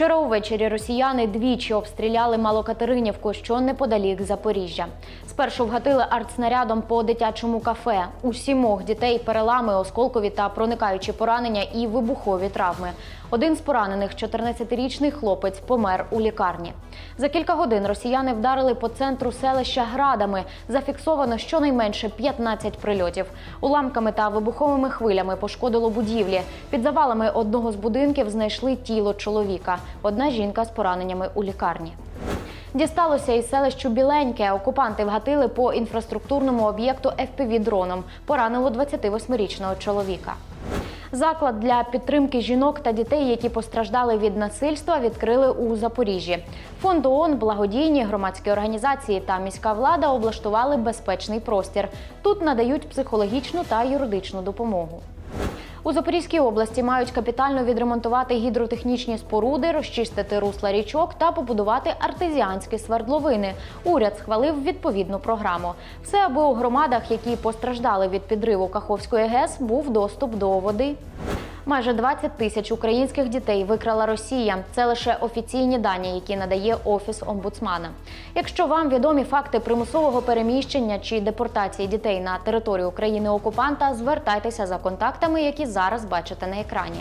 Вчора увечері росіяни двічі обстріляли Малокатеринівку, що неподалік Запоріжжя. Спершу вгатили артснарядом по дитячому кафе. У сімох дітей перелами, осколкові та проникаючі поранення і вибухові травми. Один з поранених, 14-річний хлопець, помер у лікарні. За кілька годин росіяни вдарили по центру селища градами. Зафіксовано щонайменше 15 прильотів. Уламками та вибуховими хвилями пошкодило будівлі. Під завалами одного з будинків знайшли тіло чоловіка. Одна жінка з пораненнями у лікарні. Дісталося і селищу Біленьке. Окупанти вгатили по інфраструктурному об'єкту FPV-дроном. Поранило 28-річного чоловіка. Заклад для підтримки жінок та дітей, які постраждали від насильства, відкрили у Запоріжжі. Фонд ООН, благодійні громадські організації та міська влада облаштували безпечний простір. Тут надають психологічну та юридичну допомогу. У Запорізькій області мають капітально відремонтувати гідротехнічні споруди, розчистити русла річок та побудувати артезіанські свердловини. Уряд схвалив відповідну програму. Все, аби у громадах, які постраждали від підриву Каховської ГЕС, був доступ до води. Майже 20 тисяч українських дітей викрала Росія. Це лише офіційні дані, які надає офіс омбудсмана. Якщо вам відомі факти примусового переміщення чи депортації дітей на територію країни-окупанта, звертайтеся за контактами, які зараз бачите на екрані.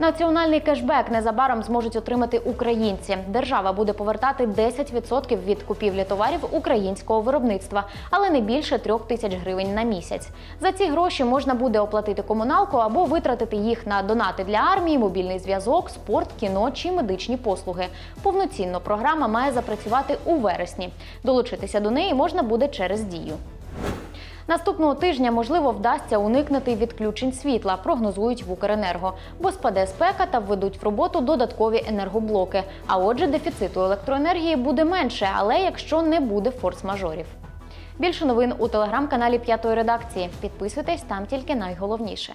Національний кешбек незабаром зможуть отримати українці. Держава буде повертати 10% від купівлі товарів українського виробництва, але не більше трьох тисяч гривень на місяць. За ці гроші можна буде оплатити комуналку або витратити їх на донати для армії, мобільний зв'язок, спорт, кіно чи медичні послуги. Повноцінно програма має запрацювати у вересні. Долучитися до неї можна буде через дію. Наступного тижня можливо вдасться уникнути відключень світла, прогнозують в Укренерго, бо спаде спека та введуть в роботу додаткові енергоблоки. А отже, дефіциту електроенергії буде менше, але якщо не буде форс-мажорів. Більше новин у телеграм-каналі П'ятої редакції. Підписуйтесь там тільки найголовніше.